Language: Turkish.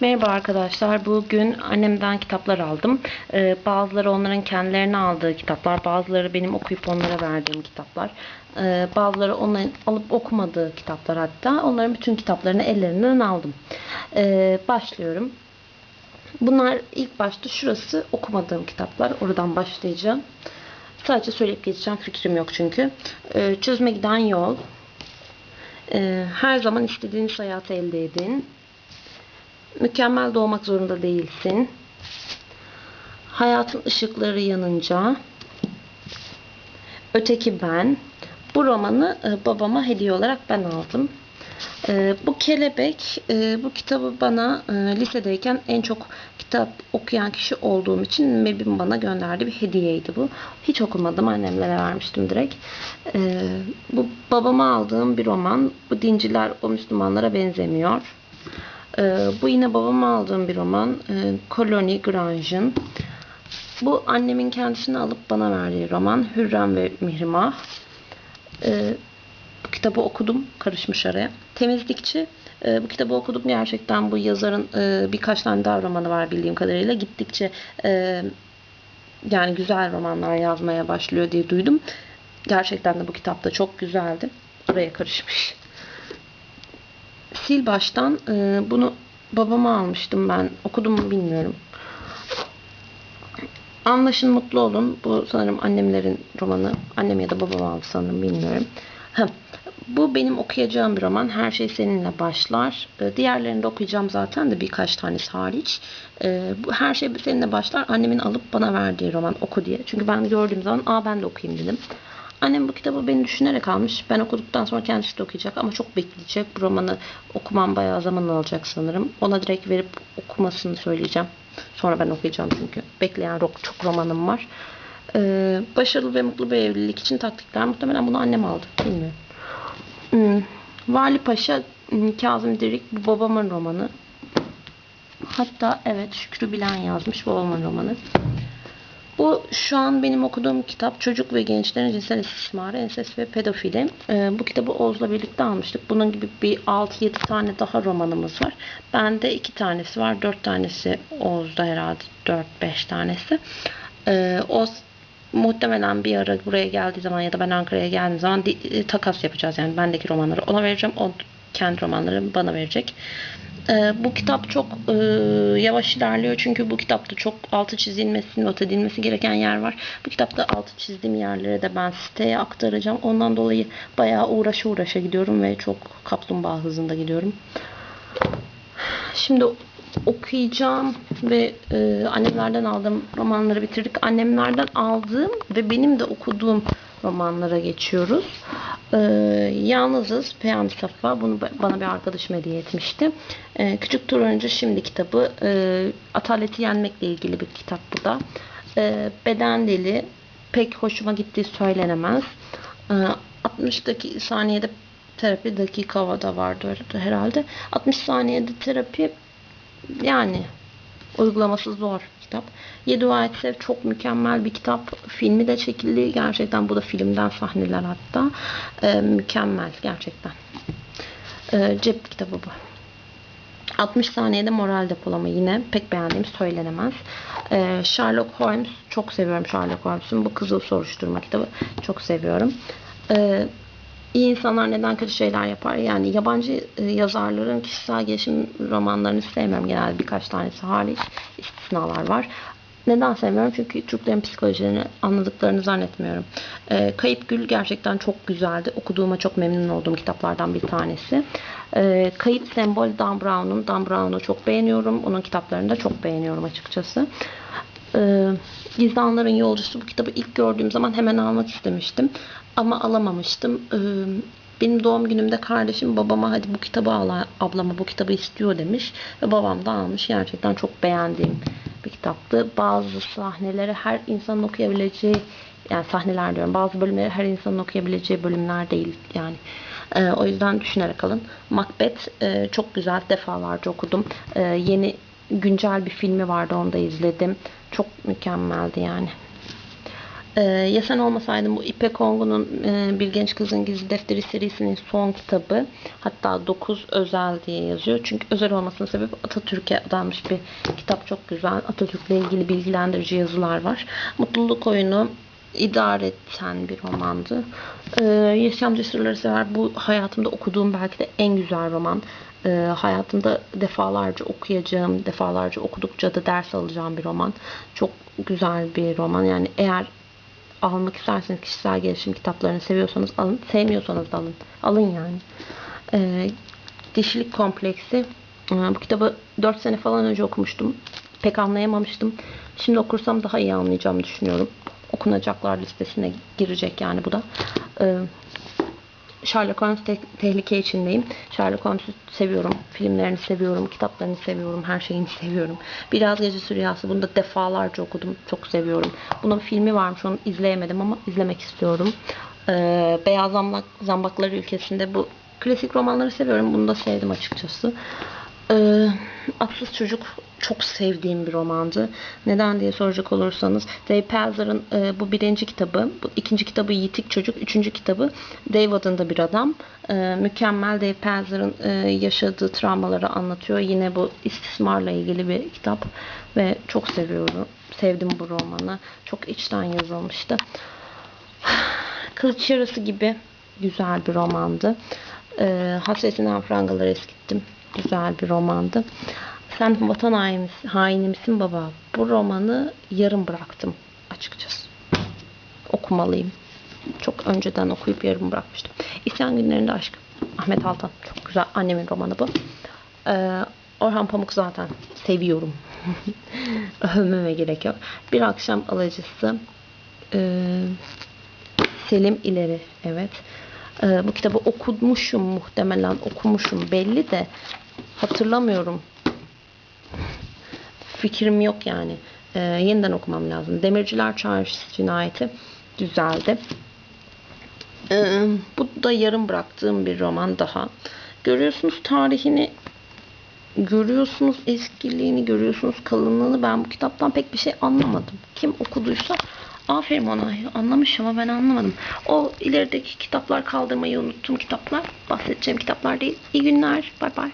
Merhaba arkadaşlar. Bugün annemden kitaplar aldım. Ee, bazıları onların kendilerine aldığı kitaplar, bazıları benim okuyup onlara verdiğim kitaplar. Ee, bazıları onların alıp okumadığı kitaplar hatta. Onların bütün kitaplarını ellerinden aldım. Ee, başlıyorum. Bunlar ilk başta şurası okumadığım kitaplar. Oradan başlayacağım. Sadece söyleyip geçeceğim. Fikrim yok çünkü. Ee, çözüme giden yol. Ee, her zaman istediğiniz hayatı elde edin. Mükemmel doğmak zorunda değilsin. Hayatın ışıkları yanınca. Öteki ben. Bu romanı e, babama hediye olarak ben aldım. E, bu kelebek, e, bu kitabı bana lisedeyken en çok kitap okuyan kişi olduğum için Mebim bana gönderdiği bir hediyeydi bu. Hiç okumadım, annemlere vermiştim direkt. Bu babama aldığım bir roman. Bu dinciler o Müslümanlara benzemiyor. Ee, bu yine babama aldığım bir roman. Ee, Colony Grange'ın. Bu annemin kendisini alıp bana verdiği roman. Hürrem ve Mihrimah. Ee, bu kitabı okudum. Karışmış araya. Temizlikçi. Ee, bu kitabı okudum. Gerçekten bu yazarın e, birkaç tane daha romanı var bildiğim kadarıyla. Gittikçe e, yani güzel romanlar yazmaya başlıyor diye duydum. Gerçekten de bu kitap da çok güzeldi. Buraya karışmış sil baştan e, bunu babama almıştım ben. Okudum mu bilmiyorum. Anlaşın mutlu olun. Bu sanırım annemlerin romanı. Annem ya da babam aldı sanırım bilmiyorum. Ha, bu benim okuyacağım bir roman. Her şey seninle başlar. E, diğerlerini de okuyacağım zaten de birkaç tanesi hariç. E, her şey seninle başlar. Annemin alıp bana verdiği roman oku diye. Çünkü ben gördüğüm zaman aa ben de okuyayım dedim. Annem bu kitabı beni düşünerek almış. Ben okuduktan sonra kendisi de okuyacak ama çok bekleyecek. Bu romanı okumam bayağı zaman alacak sanırım. Ona direkt verip okumasını söyleyeceğim. Sonra ben okuyacağım çünkü. Bekleyen çok romanım var. Ee, başarılı ve mutlu bir evlilik için taktikler. Muhtemelen bunu annem aldı. Bilmiyorum. Hmm. Vali Paşa hmm, Kazım Dirik bu babamın romanı. Hatta evet Şükrü Bilen yazmış babamın romanı. Bu şu an benim okuduğum kitap Çocuk ve Gençlerin Cinsel İstismarı, Ensest ve Pedofili. Ee, bu kitabı Oğuz'la birlikte almıştık. Bunun gibi bir 6-7 tane daha romanımız var. Bende 2 tanesi var. 4 tanesi Oğuz'da herhalde 4-5 tanesi. Ee, Oğuz muhtemelen bir ara buraya geldiği zaman ya da ben Ankara'ya geldiğim zaman e, takas yapacağız. Yani bendeki romanları ona vereceğim. O kendi romanlarını bana verecek. E, bu kitap çok e, yavaş ilerliyor çünkü bu kitapta çok altı çizilmesi, not edilmesi gereken yer var. Bu kitapta altı çizdiğim yerlere de ben siteye aktaracağım. Ondan dolayı bayağı uğraşa uğraşa gidiyorum ve çok kaplumbağa hızında gidiyorum. Şimdi okuyacağım ve e, annemlerden aldığım romanları bitirdik. Annemlerden aldığım ve benim de okuduğum romanlara geçiyoruz. Ee, Yalnızız Peyami Safa bunu bana bir arkadaşım hediye etmişti. Ee, Küçük Turuncu Şimdi kitabı e, ataleti yenmekle ilgili bir kitap bu da. Ee, beden dili pek hoşuma gittiği söylenemez. Ee, 60 dakika saniyede terapi dakika da vardı herhalde. 60 saniyede terapi yani uygulaması zor kitap. Yedi Dua Sev çok mükemmel bir kitap. Filmi de çekildi. Gerçekten bu da filmden sahneler hatta. Ee, mükemmel gerçekten. Ee, cep kitabı bu. 60 saniyede moral depolama yine pek beğendiğim söylenemez. Ee, Sherlock Holmes çok seviyorum Sherlock Holmes'un bu kızıl soruşturma kitabı çok seviyorum. Ee, İyi insanlar neden kötü şeyler yapar? Yani yabancı e, yazarların kişisel gelişim romanlarını sevmiyorum genelde birkaç tanesi hariç istisnalar var. Neden sevmiyorum? Çünkü Türklerin psikolojilerini anladıklarını zannetmiyorum. E, Kayıp Gül gerçekten çok güzeldi. Okuduğuma çok memnun olduğum kitaplardan bir tanesi. E, Kayıp Sembol Dan Brown'un. Dan Brown'u çok beğeniyorum. Onun kitaplarını da çok beğeniyorum açıkçası. E, Gizli Yolcusu bu kitabı ilk gördüğüm zaman hemen almak istemiştim. Ama alamamıştım. Ee, benim doğum günümde kardeşim babama hadi bu kitabı al ablama bu kitabı istiyor demiş. Ve babam da almış. Gerçekten çok beğendiğim bir kitaptı. Bazı sahneleri her insanın okuyabileceği yani sahneler diyorum. Bazı bölümleri her insanın okuyabileceği bölümler değil yani. Ee, o yüzden düşünerek alın. Macbeth e, çok güzel defalarca okudum. Ee, yeni güncel bir filmi vardı onu da izledim. Çok mükemmeldi yani. Ee, ya sen olmasaydın bu İpek Ongun'un e, Bir Genç Kızın Gizli Defteri serisinin son kitabı. Hatta 9 özel diye yazıyor. Çünkü özel olmasının sebebi Atatürk'e adanmış bir kitap. Çok güzel. Atatürk'le ilgili bilgilendirici yazılar var. Mutluluk Oyunu idare eden bir romandı. Ee, Yaşamcı Sırları Sever bu hayatımda okuduğum belki de en güzel roman. Ee, hayatımda defalarca okuyacağım, defalarca okudukça da ders alacağım bir roman. Çok güzel bir roman. Yani eğer almak isterseniz kişisel gelişim kitaplarını seviyorsanız alın, sevmiyorsanız da alın. Alın yani. Ee, Dişilik Kompleksi. Ee, bu kitabı 4 sene falan önce okumuştum. Pek anlayamamıştım. Şimdi okursam daha iyi anlayacağımı düşünüyorum. Okunacaklar listesine girecek yani bu da. Ee, Sherlock Holmes te- tehlike içindeyim. Sherlock Holmes'u seviyorum. Filmlerini seviyorum. Kitaplarını seviyorum. Her şeyini seviyorum. Biraz Gece Rüyası. Bunu da defalarca okudum. Çok seviyorum. Bunun filmi varmış. Onu izleyemedim ama izlemek istiyorum. Ee, Beyaz Zambak, Zambaklar Ülkesi'nde bu klasik romanları seviyorum. Bunu da sevdim açıkçası. Ee, Atsız Çocuk çok sevdiğim bir romandı. Neden diye soracak olursanız Dave Pelzer'ın e, bu birinci kitabı, bu ikinci kitabı Yitik Çocuk, üçüncü kitabı Dave adında bir adam. E, mükemmel Dave Pelzer'ın e, yaşadığı travmaları anlatıyor. Yine bu istismarla ilgili bir kitap ve çok seviyorum. Sevdim bu romanı. Çok içten yazılmıştı. Kılıç Yarası gibi güzel bir romandı. E, Hasretinden Frangaları eskittim. Güzel bir romandı. Sen vatan haini, haini baba? Bu romanı yarım bıraktım açıkçası. Okumalıyım. Çok önceden okuyup yarım bırakmıştım. İsyan Günlerinde Aşk. Ahmet Altan. Çok güzel. Annemin romanı bu. Ee, Orhan Pamuk zaten seviyorum. Övmeme gerek yok. Bir akşam alıcısı. Ee, Selim İleri. Evet. Ee, bu kitabı okumuşum muhtemelen. Okumuşum belli de hatırlamıyorum. Fikrim yok yani. Ee, yeniden okumam lazım. Demirciler Çarşısı cinayeti güzeldi. Ee, bu da yarım bıraktığım bir roman daha. Görüyorsunuz tarihini görüyorsunuz eskiliğini görüyorsunuz kalınlığını ben bu kitaptan pek bir şey anlamadım. Kim okuduysa aferin ona anlamış ama ben anlamadım. O ilerideki kitaplar kaldırmayı unuttuğum kitaplar bahsedeceğim kitaplar değil. İyi günler. Bay bay.